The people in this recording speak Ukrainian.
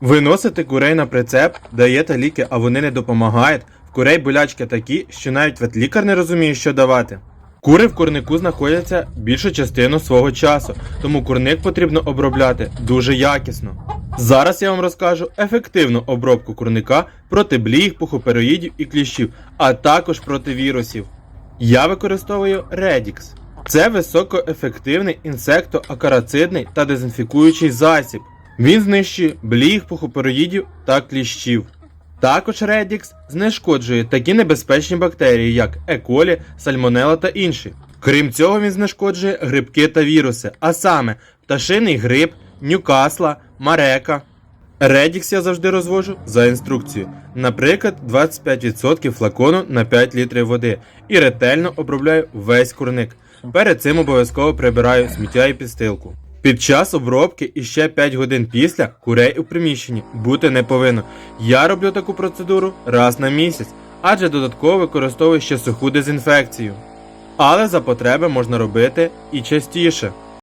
Виносите курей на прицеп, даєте ліки, а вони не допомагають. В курей болячки такі, що навіть ветлікар не розуміє, що давати. Кури в курнику знаходяться більшу частину свого часу, тому курник потрібно обробляти дуже якісно. Зараз я вам розкажу ефективну обробку курника проти бліг, пухопероїдів і кліщів, а також проти вірусів. Я використовую Redix. Це високоефективний інсектоакарацидний та дезінфікуючий засіб. Він знищує бліг, пухопероїдів та кліщів. Також Redix знешкоджує такі небезпечні бактерії, як Е. колі, сальмонела та інші. Крім цього, він знешкоджує грибки та віруси, а саме пташиний гриб, нюкасла, марека. Redix я завжди розвожу за інструкцією. Наприклад, 25% флакону на 5 літрів води і ретельно обробляю весь курник. Перед цим обов'язково прибираю сміття і підстилку. Під час обробки і ще 5 годин після курей у приміщенні бути не повинно. Я роблю таку процедуру раз на місяць, адже додатково використовую ще суху дезінфекцію. Але за потреби можна робити і частіше.